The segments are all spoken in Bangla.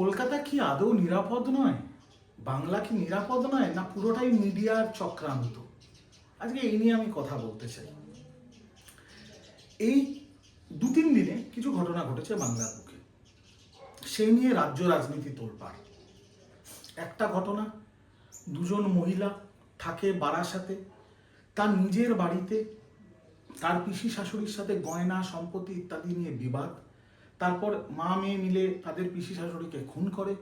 কলকাতা কি আদৌ নিরাপদ নয়? বাংলা কি নিরাপদ নয়? না পুরোটাই মিডিয়ার চক্রান্ত? আজকে এই নিয়ে আমি কথা বলতে চাই। এই দু তিন দিনে কিছু ঘটনা ঘটেছে বাংলার বুকে। সেই নিয়ে রাজ্য রাজনীতি তোলপাড়। একটা ঘটনা, দুজন মহিলা থাকে বারাসাতে, তার নিজের বাড়িতে, তার পিসি শাশুড়ির সাথে গয়না, সম্পত্তি ইত্যাদি নিয়ে বিবাদ। তারপর মা মেয়ে মিলে তাদের পিসি শাশুড়িকে খুন করে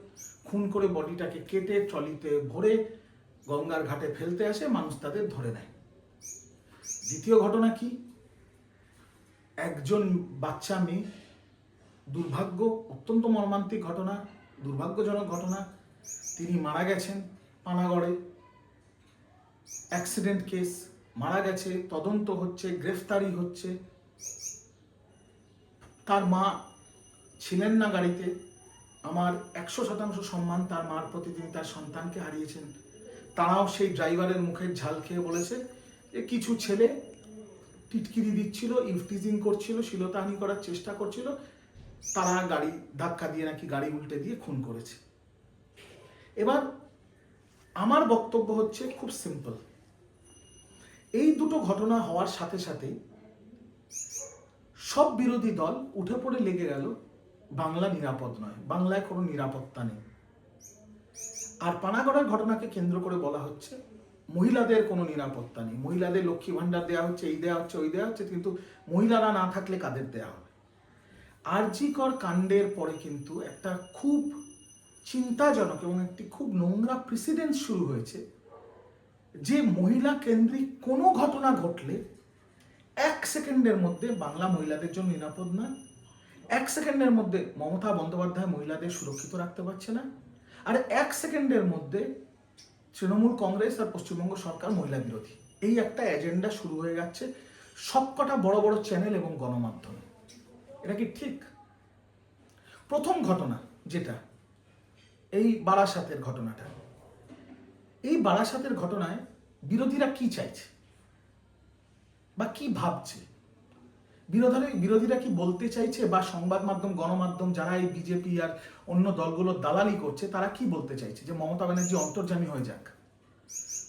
খুন করে বডিটাকে কেটে ট্রলিতে ভরে গঙ্গার ঘাটে ফেলতে আসে, মানুষ তাদের ধরে নেয়। দ্বিতীয় ঘটনা কি? একজন বাচ্চা মেয়ে, দুর্ভাগ্য, অত্যন্ত মর্মান্তিক ঘটনা, দুর্ভাগ্যজনক ঘটনা। তিনি মারা গেছেন পানাগড়ে। অ্যাক্সিডেন্ট কেস, মারা গেছে, তদন্ত হচ্ছে, গ্রেফতারি হচ্ছে। তার মা ছিলেন না গাড়িতে। আমার একশো শতাংশ সম্মান তার মার প্রতি তিনি তার সন্তানকে হারিয়েছেন। তারাও সেই ড্রাইভারের মুখের ঝাল খেয়ে বলেছে যে কিছু ছেলে টিটকিরি দিচ্ছিল, ইফটিজিং করছিল, শিলতাহানি করার চেষ্টা করছিল। তারা গাড়ি ধাক্কা দিয়ে নাকি গাড়ি উল্টে দিয়ে খুন করেছে। এবার আমার বক্তব্য হচ্ছে খুব সিম্পল। এই দুটো ঘটনা হওয়ার সাথে সাথে সব বিরোধী দল উঠে পড়ে লেগে গেল বাংলা নিরাপদ নয়, বাংলায় কোনো নিরাপত্তা নেই। আর পানাগড়ের ঘটনাকে কেন্দ্র করে বলা হচ্ছে, মহিলাদের কোনো নিরাপত্তা নেই। মহিলাদের লক্ষ্মী ভাণ্ডার দেওয়া হচ্ছে, এই দেওয়া হচ্ছে, ওই দেওয়া হচ্ছে, কিন্তু মহিলারা না থাকলে কাদের দেওয়া হবে? আরজিকর কাণ্ডের পরে কিন্তু একটা খুব চিন্তাজনক এবং একটি খুব নোংরা প্রেসিডেন্ট শুরু হয়েছে যে মহিলা কেন্দ্রিক কোনো ঘটনা ঘটলে এক সেকেন্ডের মধ্যে বাংলা মহিলাদের জন্য নিরাপদ নয় এক সেকেন্ডের মধ্যে মমতা বন্দ্যোপাধ্যায় মহিলাদের সুরক্ষিত রাখতে পারছে না। আর এক সেকেন্ডের মধ্যে তৃণমূল কংগ্রেস আর পশ্চিমবঙ্গ সরকার মহিলা বিরোধী। এই একটা এজেন্ডা শুরু হয়ে যাচ্ছে সবকটা বড় বড় চ্যানেল এবং গণমাধ্যমে। এটা কি ঠিক? প্রথম ঘটনা যেটা, এই বারাসাতের ঘটনাটা। এই বারাসাতের ঘটনায় বিরোধীরা কি চাইছে? বা কি ভাবছে? বিরোধীরা বিরোধীরা কি বলতে চাইছে বা সংবাদ মাধ্যম, গণমাধ্যম যারা এই বিজেপি আর অন্য দলগুলো দালালি করছে, তারা কি বলতে চাইছে? যে মমতা ব্যানার্জি অন্তর্জামী হয়ে যাক।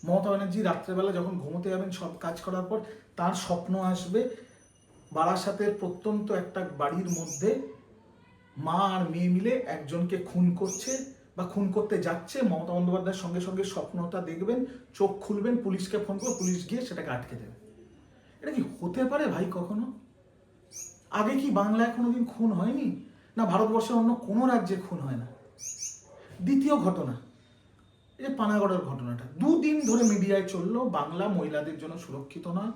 মমতা ব্যানার্জি রাত্রেবেলা যখন ঘুমোতে যাবেন সব কাজ করার পর, তার স্বপ্ন আসবে বারাসাতের প্রত্যন্ত একটা বাড়ির মধ্যে মা আর মেয়ে মিলে একজনকে খুন করছে বা খুন করতে যাচ্ছে। মমতা বন্দ্যোপাধ্যায়ের সঙ্গে সঙ্গে স্বপ্নটা দেখবেন, চোখ খুলবেন, পুলিশকে ফোন করে পুলিশ গিয়ে সেটাকে আটকে দেবে। এটা কি হতে পারে ভাই কখনো? আগে কি বাংলায় কোনোদিন খুন হয়নি? না ভারতবর্ষের অন্য কোনো রাজ্যে খুন হয় না? দ্বিতীয় ঘটনা, এই যে পানাগড়ের ঘটনাটা। দুদিন ধরে মিডিয়ায় চলল, বাংলা মহিলাদের জন্য সুরক্ষিত নয়।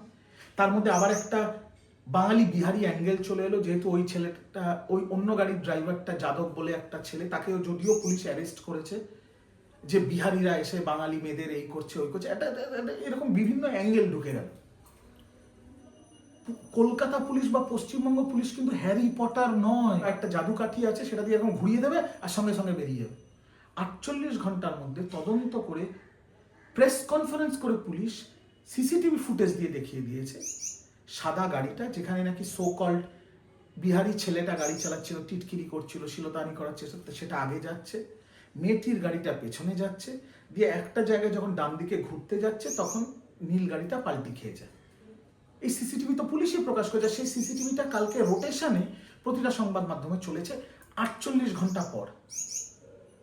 তার মধ্যে আবার একটা বাঙালি বিহারি অ্যাঙ্গেল চলে এলো, যেহেতু ওই ছেলেটা, ওই অন্য গাড়ির ড্রাইভারটা যাদব বলে একটা ছেলে, তাকেও যদিও পুলিশ অ্যারেস্ট করেছে। যে বিহারিরা এসে বাঙালি মেয়েদের এই করছে, ওই করছে এটা এরকম বিভিন্ন অ্যাঙ্গেল ঢুকে গেল। কলকাতা পুলিশ বা পশ্চিমবঙ্গ পুলিশ কিন্তু হ্যারি পটার নয়। একটা জাদু কাঠি আছে, সেটা দিয়ে এরকম ঘুরিয়ে দেবে আর সঙ্গে সঙ্গে বেরিয়ে যাবে। আটচল্লিশ ঘণ্টার মধ্যে তদন্ত করে প্রেস কনফারেন্স করে পুলিশ সিসিটিভি ফুটেজ দিয়ে দেখিয়ে দিয়েছে। সাদা গাড়িটা, যেখানে নাকি সো কল্ড বিহারি ছেলেটা গাড়ি চালাচ্ছিল, টিটকিরি করছিল, শিলতানি করার চেষ্টা সেটা আগে যাচ্ছে। মেয়েটির গাড়িটা পেছনে যাচ্ছে। দিয়ে একটা জায়গায় যখন ডান দিকে ঘুরতে যাচ্ছে, তখন নীল গাড়িটা পাল্টি খেয়ে যায়। এই সিসিটিভি তো পুলিশই প্রকাশ করেছে। সেই সিসিটিভিটা কালকে রোটেশনে প্রতিটা সংবাদ মাধ্যমে চলেছে আটচল্লিশ ঘণ্টা পর।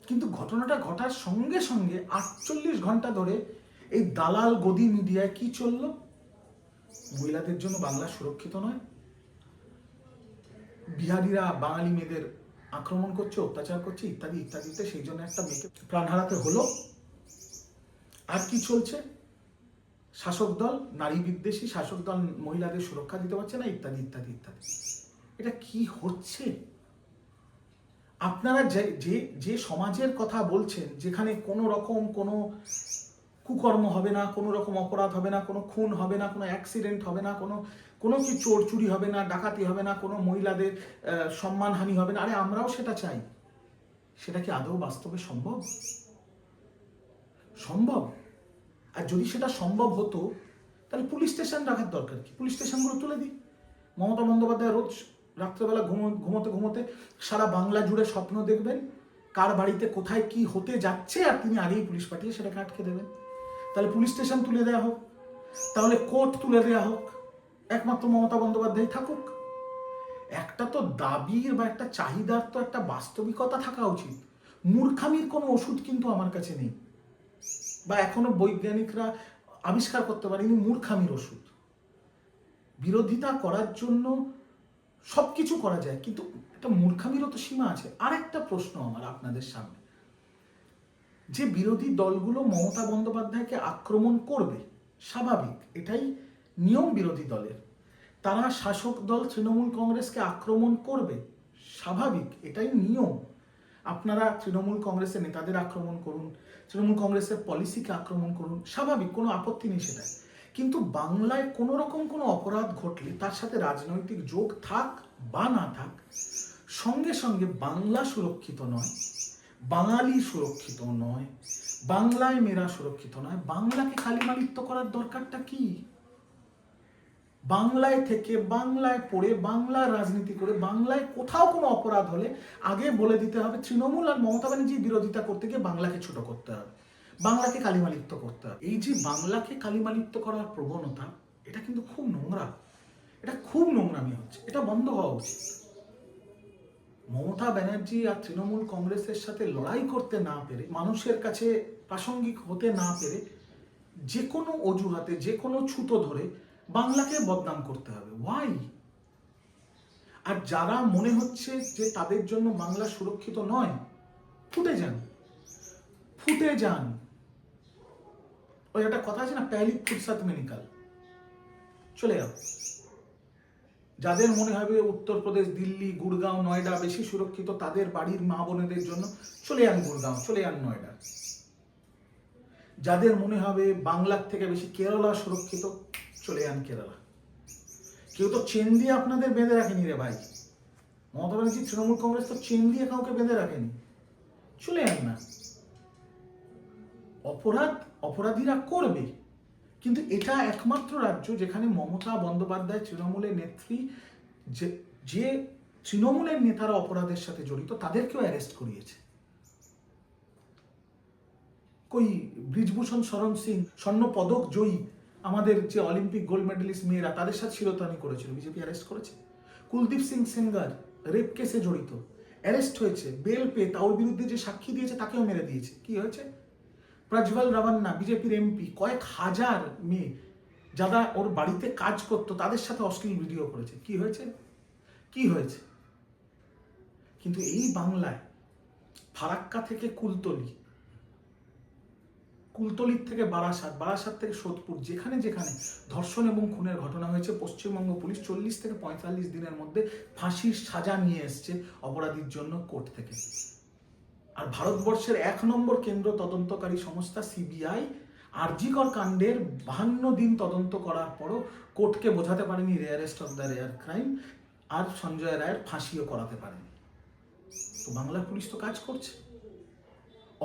কিন্তু ঘটনাটা ঘটার সঙ্গে সঙ্গে আটচল্লিশ ঘণ্টা ধরে এই দালাল গদি মিডিয়ায় কি চলল? মহিলাদের জন্য বাংলা সুরক্ষিত নয়। বিহারিরা বাঙালি মেয়েদের আক্রমণ করছে, অত্যাচার করছে, ইত্যাদি, ইত্যাদিতে সেই জন্য একটা মেয়েকে প্রাণ হারাতে হলো। আর কি চলছে? শাসক দল, নারী বিদ্বেষী শাসক দল, মহিলাদের সুরক্ষা দিতে পারছে না, ইত্যাদি ইত্যাদি ইত্যাদি। এটা কি হচ্ছে? আপনারা যে যে যে সমাজের কথা বলছেন, যেখানে কোনো রকম কোনো কুকর্ম হবে না, কোনো রকম অপরাধ হবে না, কোনো খুন হবে না, কোনো অ্যাক্সিডেন্ট হবে না, কোনো কোনো কি চোর চুরি হবে না, ডাকাতি হবে না, কোনো মহিলাদের সম্মানহানি হবে না, আরে আমরাও সেটা চাই। সেটা কি আদৌ বাস্তবে সম্ভব? সম্ভব। আর যদি সেটা সম্ভব হতো, তাহলে পুলিশ স্টেশন রাখার দরকার কি? পুলিশ স্টেশনগুলো তুলে দিই। মমতা বন্দ্যোপাধ্যায় রোজ রাত্রেবেলা ঘুমো, ঘুমোতে ঘুমোতে সারা বাংলা জুড়ে স্বপ্ন দেখবেন, কার বাড়িতে কোথায় কি হতে যাচ্ছে আর তিনি আগেই পুলিশ পাঠিয়ে সেটাকে আটকে দেবেন। তাহলে পুলিশ স্টেশন তুলে দেওয়া হোক। তাহলে কোর্ট তুলে দেওয়া হোক। একমাত্র মমতা বন্দ্যোপাধ্যায় থাকুক। একটা তো দাবির বা একটা চাহিদার তো একটা বাস্তবিকতা থাকা উচিত। মূর্খামির কোনো ওষুধ কিন্তু আমার কাছে নেই। বা এখনও বৈজ্ঞানিকরা আবিষ্কার করতে পারেনি মূর্খামির ওষুধ। বিরোধিতা করার জন্য সব কিছু করা যায়, কিন্তু একটা মূর্খামিরও তো সীমা আছে। আর একটা প্রশ্ন আমার আপনাদের সামনে। যে বিরোধী দলগুলো মমতা বন্দ্যোপাধ্যায়কে আক্রমণ করবে, স্বাভাবিক, এটাই নিয়ম বিরোধী দলের। তারা শাসক দল তৃণমূল কংগ্রেসকে আক্রমণ করবে, স্বাভাবিক, এটাই নিয়ম। আপনারা তৃণমূল কংগ্রেসের নেতাদের আক্রমণ করুন, তৃণমূল কংগ্রেসের পলিসিকে আক্রমণ করুন, স্বাভাবিক, কোনো আপত্তি নেই সেটাই কিন্তু বাংলায় কোনো রকম কোনো অপরাধ ঘটলে তার সাথে রাজনৈতিক যোগ থাক বা না থাক, সঙ্গে সঙ্গে বাংলা সুরক্ষিত নয়, বাঙালি সুরক্ষিত নয়, বাংলায় মেয়েরা সুরক্ষিত নয়, বাংলাকে কালিমালিপ্ত করার দরকারটা কি? বাংলায় থেকে, বাংলায় পড়ে, বাংলার রাজনীতি করে, বাংলায় কোথাও কোনো অপরাধ হলে আগে বলে দিতে হবে তৃণমূল আর মমতা ব্যানার্জির বিরোধিতা করতে গিয়ে বাংলাকে ছোট করতে হবে। বাংলাকে কালিমালিপ্ত করতে হবে। এই যে বাংলাকে কালিমালিপ্ত করার প্রবণতা, এটা কিন্তু খুব নোংরা। এটা খুব নোংরামি হচ্ছে। এটা বন্ধ হওয়া উচিত। মমতা ব্যানার্জি আর তৃণমূল কংগ্রেসের সাথে লড়াই করতে না পেরে, মানুষের কাছে প্রাসঙ্গিক হতে না পেরে, যে কোনো অজুহাতে, যে কোনো ছুতো ধরে বাংলাকে বদনাম করতে হবে। ওয়াই আর যারা মনে হচ্ছে যে তাদের জন্য বাংলা সুরক্ষিত নয়, ফুটে যান। ফুটে যান। ওই একটা কথা আছে না প্যালিক ফুরসাত মে নিকাল। চলে যাও। যাদের মনে হবে উত্তরপ্রদেশ, দিল্লি গুড়গাঁও নয়ডা বেশি সুরক্ষিত, তাদের বাড়ির মা বোনেদের জন্য চলে যান গুড়গাঁও চলে যান নয়ডা। যাদের মনে হবে বাংলার থেকে বেশি কেরালা সুরক্ষিত চলে যান কেরালা। কেউ তো চেন দিয়ে আপনাদের বেঁধে রাখেনি রে ভাই। মমতা ব্যানার্জি, তৃণমূল কংগ্রেস তো চেন দিয়ে কাউকে বেঁধে রাখেনি। চলে যান না। অপরাধ, অপরাধীরা করবে। কিন্তু এটা একমাত্র রাজ্য যেখানে মমতা বন্দ্যোপাধ্যায় তৃণমূলের নেত্রী, যে যে তৃণমূলের নেতারা অপরাধের সাথে জড়িত, তাদেরকেও অ্যারেস্ট করিয়েছে। কই, ব্রিজভূষণ শরণ সিং স্বর্ণ পদক জয়ী। আমাদের যে অলিম্পিক গোল্ড মেডেলিস্ট মেয়েরা, তাদের সাথে শিরোতানি করেছিল, বিজেপি অ্যারেস্ট করেছে। কুলদীপ সিং সেঙ্গার রেপ কেসে জড়িত। অ্যারেস্ট হয়েছে বেল পেয়ে তার বিরুদ্ধে যে সাক্ষী দিয়েছে, তাকেও মেরে দিয়েছে। কি হয়েছে? প্রজ্বল রাভান্না বিজেপির এমপি কয়েক হাজার মেয়ে যারা ওর বাড়িতে কাজ করতো, তাদের সাথে অশ্লীল ভিডিও করেছে। কি হয়েছে? কি হয়েছে? কিন্তু এই বাংলায় ফারাক্কা থেকে কুলতলি কুলতলির থেকে বারাসাত বারাসাত থেকে সোদপুর, যেখানে যেখানে ধর্ষণ এবং খুনের ঘটনা হয়েছে, পশ্চিমবঙ্গ পুলিশ চল্লিশ থেকে পঁয়তাল্লিশ দিনের মধ্যে ফাঁসির সাজা নিয়ে এসছে অপরাধীর জন্য কোর্ট থেকে। আর ভারতবর্ষের এক নম্বর কেন্দ্র তদন্তকারী সংস্থা সিবিআই আরজিকর কাণ্ডের বাহান্ন দিন তদন্ত করার পরও কোর্টকে বোঝাতে পারেনি rarest of the rare crime, আর সঞ্জয় রায়ের ফাঁসিও করাতে পারেনি। তো বাংলার পুলিশ তো কাজ করছে।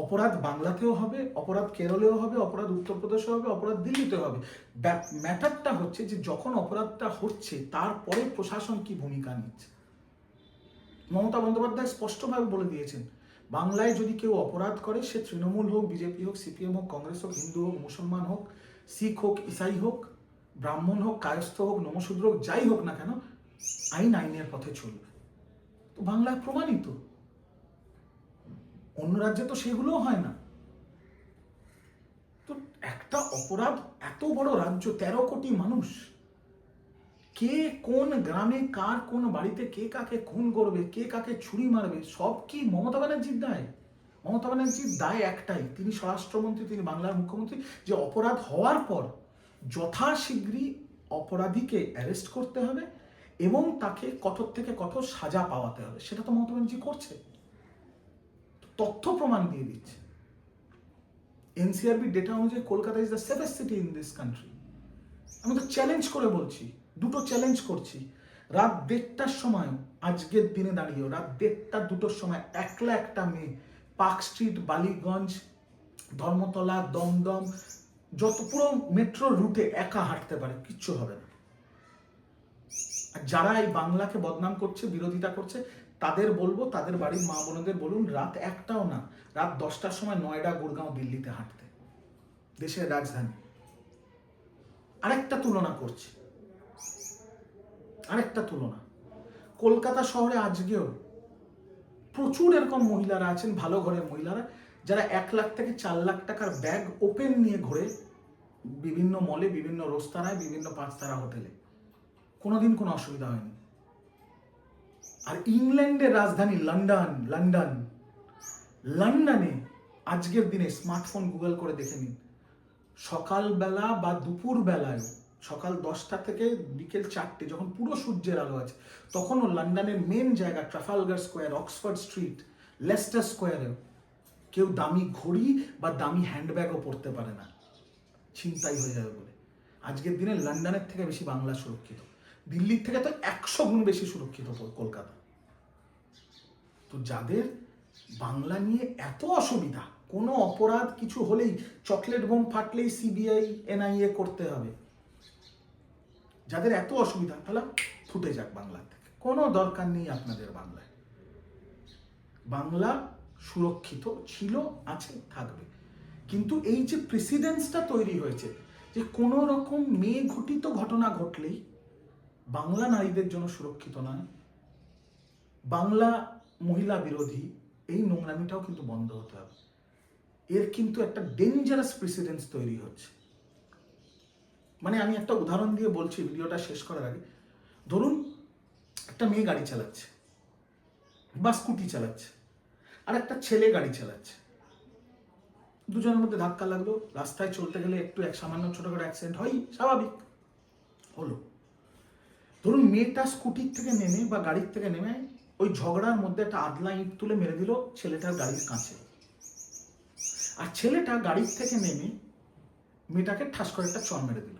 অপরাধ বাংলাতেও হবে, অপরাধ কেরলেও হবে, অপরাধ উত্তরপ্রদেশেও হবে, অপরাধ দিল্লিতেও হবে। ম্যাটারটা হচ্ছে যে যখন অপরাধটা হচ্ছে, তারপরে প্রশাসন কি ভূমিকা নিচ্ছে? মমতা বন্দ্যোপাধ্যায় স্পষ্টভাবে বলে দিয়েছেন, বাংলায় যদি কেউ অপরাধ করে, সে তৃণমূল হোক, বিজেপি হোক, সিপিএম হোক, কংগ্রেস হোক, হিন্দু হোক, মুসলমান হোক, শিখ হোক, ইসাই হোক, ব্রাহ্মণ হোক, কায়স্থ হোক, নমশূদ্র হোক, যাই হোক না কেন, আইন আইনের পথে চলবে। তো বাংলায় প্রমাণিত। অন্য রাজ্যে তো সেগুলোও হয় না। তো একটা অপরাধ এত বড় রাজ্য, তেরো কোটি মানুষ। কে কোন গ্রামে কার কোন বাড়িতে কে কাকে খুন করবে, কে কাকে ছুরি মারবে, সব কি মমতা ব্যানার্জির দায়? মমতা ব্যানার্জির দায় একটাই। তিনি স্বরাষ্ট্রমন্ত্রী, তিনি বাংলার মুখ্যমন্ত্রী। যে অপরাধ হওয়ার পর যথাশীঘ্রই অপরাধীকে অ্যারেস্ট করতে হবে এবং তাকে কঠোর থেকে কঠোর সাজা পাওয়াতে হবে। সেটা তো মমতা ব্যানার্জি করছে। তথ্য প্রমাণ দিয়ে দিচ্ছে। এনসিআরবি ডেটা অনুযায়ী Kolkata is the safest city in this country আমি তো চ্যালেঞ্জ করে বলছি, দুটো চ্যালেঞ্জ করছি। রাত দেড়টার সময় আজকের দিনে দাঁড়িয়েও, রাত দেড়টা, দুটোর সময় একলা একটা মেয়ে পার্ক স্ট্রিট বালিগঞ্জ, ধর্মতলা, দমদম, যত পুরো মেট্রো রুটে একা হাঁটতে পারে, কিচ্ছু হবে না। আর যারা এই বাংলাকে বদনাম করছে, বিরোধিতা করছে তাদের বলব, তাদের বাড়ির মা বোনদের বলুন, রাত একটাও না, রাত দশটার সময় নয়ডা গুড়গাঁও দিল্লিতে হাঁটতে। দেশের রাজধানী। আরেকটা তুলনা করছি। আরেকটা তুলনা। কলকাতা শহরে আজকেও প্রচুর এরকম মহিলারা আছেন, ভালো ঘরের মহিলারা, যারা এক লাখ থেকে চার লাখ টাকার ব্যাগ ওপেন নিয়ে ঘোরে বিভিন্ন মলে বিভিন্ন রোস্তারায় বিভিন্ন পাঁচতারা হোটেলে। কোনোদিন কোনো অসুবিধা হয়নি। আর ইংল্যান্ডের রাজধানী লন্ডন লন্ডন। লন্ডনে আজকের দিনে স্মার্টফোন গুগল করে দেখে নিন। সকালবেলা বা দুপুর বেলায় সকাল দশটা থেকে বিকেল চারটে, যখন পুরো সূর্যের আলো আছে তখনও লন্ডনের মেন জায়গা Trafalgar Square Oxford Street Leicester স্কোয়ারেও কেউ দামি ঘড়ি বা দামি হ্যান্ডব্যাগও পরতে পারে না। ছিনতাই হয়ে যাবে বলে। আজকের দিনে লন্ডনের থেকে বেশি বাংলা সুরক্ষিত। দিল্লির থেকে তো একশো গুণ বেশি সুরক্ষিত কলকাতা। তো যাদের বাংলা নিয়ে এত অসুবিধা, কোনো অপরাধ কিছু হলেই চকলেট বোম ফাটলেই সিবিআই, এনআইএ করতে হবে। যাদের এত অসুবিধা, তাহলে ফুটে যাক বাংলা থেকে। কোনো দরকার নেই আপনাদের বাংলায়। বাংলা সুরক্ষিত ছিল, আছে, থাকবে। কিন্তু এই যে প্রেসিডেন্সটা তৈরি হয়েছে, যে কোনো রকম মেয়ে ঘটিত ঘটনা ঘটলেই বাংলা নারীদের জন্য সুরক্ষিত নয়। বাংলা মহিলা বিরোধী, এই নোংরামিটাও কিন্তু বন্ধ হতে হবে। এর কিন্তু একটা ডেঞ্জারাস প্রেসিডেন্স তৈরি হচ্ছে। মানে আমি একটা উদাহরণ দিয়ে বলছি, ভিডিওটা শেষ করার আগে। ধরুন, একটা মেয়ে গাড়ি চালাচ্ছে, বা স্কুটি চালাচ্ছে, আর একটা ছেলে গাড়ি চালাচ্ছে। দুজনের মধ্যে ধাক্কা লাগল, রাস্তায় চলতে গেলে একটু এক সামান্য ছোটখাটো অ্যাক্সিডেন্ট হয় স্বাভাবিক। হলো। ধরুন মেয়েটা স্কুটির থেকে নেমে বা গাড়ির থেকে নেমে ওই ঝগড়ার মধ্যে একটা আদলা ইট তুলে মেরে দিল ছেলেটার গাড়ির কাছে। আর ছেলেটা গাড়ির থেকে নেমে মেয়েটাকে ঠাস করে একটা চর মেরে দিল।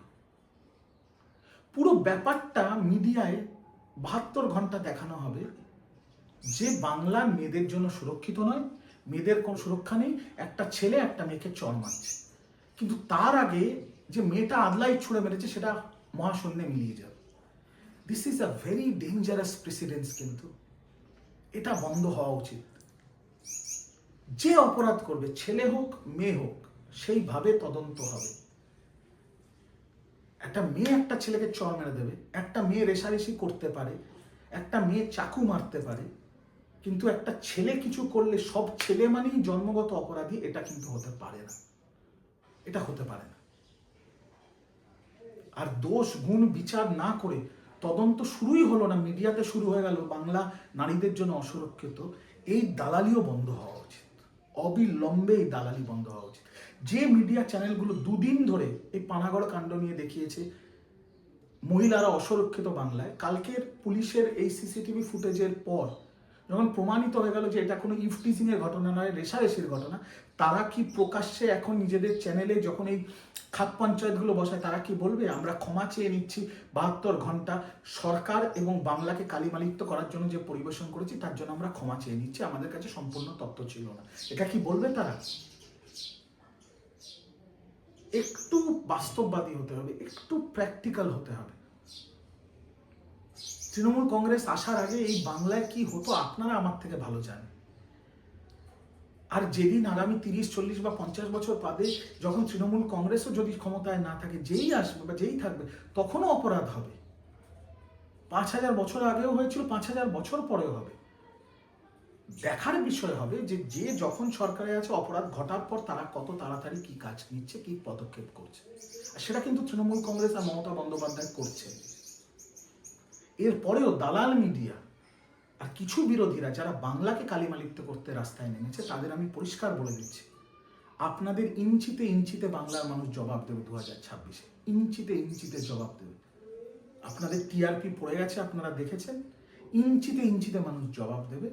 পুরো ব্যাপারটা মিডিয়ায় বাহাত্তর ঘণ্টা দেখানো হবে। যে বাংলা মেয়েদের জন্য সুরক্ষিত নয়, মেয়েদের কোনো সুরক্ষা নেই, একটা ছেলে একটা মেয়েকে চর মারছে। কিন্তু তার আগে যে মেয়েটা আদলাই ছুঁড়ে মেরেছে সেটা মহাশূন্যে মিলিয়ে যাবে। This is a very dangerous precedence কিন্তু। এটা বন্ধ হওয়া উচিত। যে অপরাধ করবে, ছেলে হোক, মেয়ে হোক, সেইভাবে তদন্ত হবে। একটা মেয়ে একটা ছেলেকে চর মেরে দেবে। একটা মেয়ে রেশারেশি করতে পারে। একটা মেয়ে চাকু মারতে পারে। কিন্তু একটা ছেলে কিছু করলে, সব ছেলে মানেই জন্মগত অপরাধী, এটা কিন্তু হতে পারে না। এটা হতে পারে না। আর দোষ, গুণ, বিচার না করে তদন্ত শুরুই হলো না, মিডিয়াতে শুরু হয়ে গেল, বাংলা নারীদের জন্য অসুরক্ষিত। এই দালালিও বন্ধ হওয়া উচিত। অবিলম্বে এই দালালি বন্ধ হওয়া উচিত। যে মিডিয়া চ্যানেলগুলো দুদিন ধরে এই পানাগড় কাণ্ড নিয়ে দেখিয়েছে, মহিলারা অসুরক্ষিত বাংলায়, কালকের পুলিশের এই সিসিটিভি ফুটেজের পর যখন প্রমাণিত হয়ে গেল যে এটা কোনো ইফটিজিং এর ঘটনা নয় রেশারেশির ঘটনা, তারা কি প্রকাশ্যে এখন নিজেদের চ্যানেলে যখন এই খাত পঞ্চায়েতগুলো বসায়, তারা কি বলবে? আমরা ক্ষমা চেয়ে নিচ্ছি বাহাত্তর ঘণ্টা সরকার এবং বাংলাকে কালিমালিপ্ত করার জন্য যে পরিবেশন করেছি, তার জন্য আমরা ক্ষমা চেয়ে নিচ্ছি। আমাদের কাছে সম্পূর্ণ তথ্য ছিল না। এটা কি বলবে তারা? একটু বাস্তববাদী হতে হবে, একটু প্র্যাকটিক্যাল হতে হবে। তৃণমূল কংগ্রেস আসার আগে এই বাংলায় কি হতো আপনারা আমার থেকে ভালো জানেন। আর যেদিন আগামী তিরিশ, চল্লিশ বা পঞ্চাশ বছর বাদে যখন তৃণমূল কংগ্রেসও যদি ক্ষমতায় না থাকে, যেই আসবে বা যেই থাকবে, তখনও অপরাধ হবে। পাঁচ হাজার বছর আগেও হয়েছিল, পাঁচ হাজার বছর পরেও হবে। দেখার বিষয় হবে যে যে যখন সরকারে আছে, অপরাধ ঘটার পর তারা কত তাড়াতাড়ি কি কাজ নিচ্ছে, কি পদক্ষেপ করছে। আর সেটা কিন্তু তৃণমূল কংগ্রেস আর মমতা বন্দ্যোপাধ্যায় করছে। এরপরেও দালাল মিডিয়া আর কিছু বিরোধীরা যারা বাংলাকে কালিমালিপ্ত করতে রাস্তায় নেমেছে, তাদের আমি পরিষ্কার বলে দিচ্ছি। আপনাদের ইঞ্চিতে ইঞ্চিতে বাংলার মানুষ জবাব দেবে দু হাজার ছাব্বিশে। ইঞ্চিতে ইঞ্চিতে জবাব দেবে। আপনাদের টিআরপি পড়ে গেছে, আপনারা দেখেছেন? ইঞ্চিতে ইঞ্চিতে মানুষ জবাব দেবে।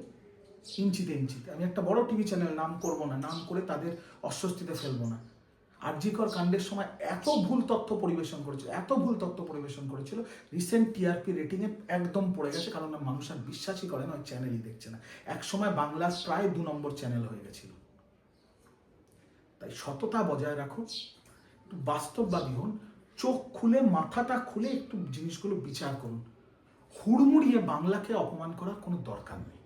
ইঞ্চিতে ইঞ্চিতে। আমি একটা বড় টিভি চ্যানেল, নাম করব না, নাম করে তাদের অস্বস্তিতে ফেলব না। আরজিকর কাণ্ডের সময় এত ভুল তথ্য পরিবেশন করেছিল এত ভুল তথ্য পরিবেশন করেছিল রিসেন্ট টিআরপি রেটিংয়ে একদম পড়ে গেছে কারণ না মানুষ আর বিশ্বাসই করে না ওই চ্যানেলই দেখছে না। এক সময় বাংলার প্রায় দু নম্বর চ্যানেল হয়ে গেছিল। তাই সততা বজায় রাখো একটু বাস্তববাদী হন চোখ খুলে মাথাটা খুলে একটু জিনিসগুলো বিচার করুন। হুড়মুড়িয়ে বাংলাকে অপমান করার কোনো দরকার নেই।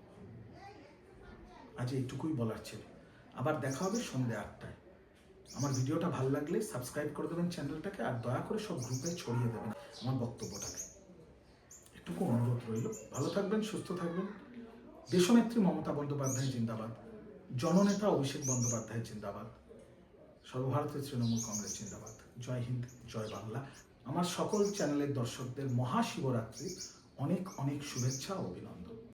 আজ এইটুকুই বলার ছিল। আবার দেখা হবে সন্ধ্যে আটটায়। আমার ভিডিওটা ভালো লাগলে সাবস্ক্রাইব করে দেবেন চ্যানেলটাকে আর দয়া করে সব গ্রুপে ছড়িয়ে দেবেন আমার বক্তব্যটাকে। একটুকু অনুরোধ রইল। ভালো থাকবেন, সুস্থ থাকবেন। দেশনেত্রী মমতা বন্দ্যোপাধ্যায় জিন্দাবাদ। জননেতা অভিষেক বন্দ্যোপাধ্যায় জিন্দাবাদ। সর্বভারতীয় তৃণমূল কংগ্রেস জিন্দাবাদ। জয় হিন্দ, জয় বাংলা। আমার সকল চ্যানেলের দর্শকদের মহাশিবরাত্রি অনেক অনেক শুভেচ্ছা ও অভিনন্দন।